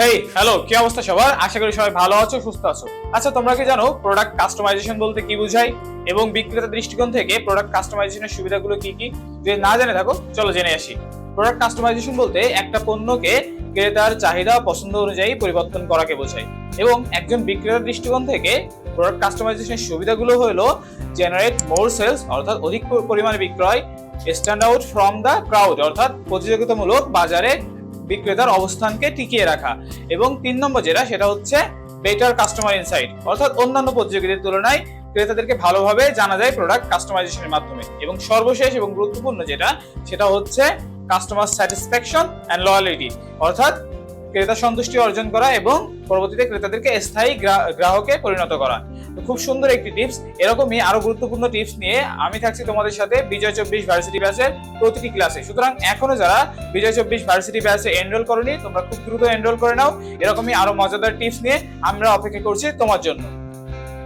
Hey hello কি অবস্থা সবার? আশা করি সবাই ভালো আছো, সুস্থ আছো। আচ্ছা তোমরা কি জানো প্রোডাক্ট কাস্টমাইজেশন বলতে কি বোঝায় এবং বিক্রেতার দৃষ্টিকোণ থেকে প্রোডাক্ট কাস্টমাইজেশনের সুবিধাগুলো কি কি? যদি না জেনে থাকো, চলো জেনে আসি। প্রোডাক্ট কাস্টমাইজেশন বলতে একটা পণ্যকে ক্রেতার চাহিদা, পছন্দ অনুযায়ী পরিবর্তন করাকে বোঝায়। এবং একজন বিক্রেতার দৃষ্টিকোণ থেকে প্রোডাক্ট কাস্টমাইজেশনের সুবিধাগুলো হলো জেনারেট মোর সেলস অর্থাৎ অধিক পরিমাণে বিক্রয় stand out from the crowd অর্থাৎ প্রতিযোগিতামূলক বাজারে বিক্রেতার অবস্থানকে টিকিয়ে রাখা। এবং তিন নম্বর যেটা, সেটা হচ্ছে বেটার কাস্টমার ইনসাইট অর্থাৎ অন্যান্য প্রতিযোগীদের তুলনায় ক্রেতাদেরকে ভালোভাবে জানা যায় প্রোডাক্ট কাস্টমাইজেশনের মাধ্যমে। এবং সর্বশেষ এবং গুরুত্বপূর্ণ যেটা, সেটা হচ্ছে কাস্টমার স্যাটিসফ্যাকশন অ্যান্ড লয়ালিটি অর্থাৎ ক্রেতা সন্তুষ্টি অর্জন করা এবং পরবর্তীতে ক্রেতাদেরকে স্থায়ী গ্রাহকে পরিণত করা খুব সুন্দর একটি টিপস। এরকমই আরও গুরুত্বপূর্ণ টিপস নিয়ে আমি থাকছি তোমাদের সাথে বিজয় চব্বিশ ভার্সিটি ব্যাচের প্রতিটি ক্লাসে। সুতরাং এখনও যারা বিজয় চব্বিশ ভার্সিটি ব্যাচে এনরোল করনি, তোমরা খুব দ্রুত এনরোল করে নাও। এরকমই আরও মজাদার টিপস নিয়ে আমরা অপেক্ষা করছি তোমার জন্য।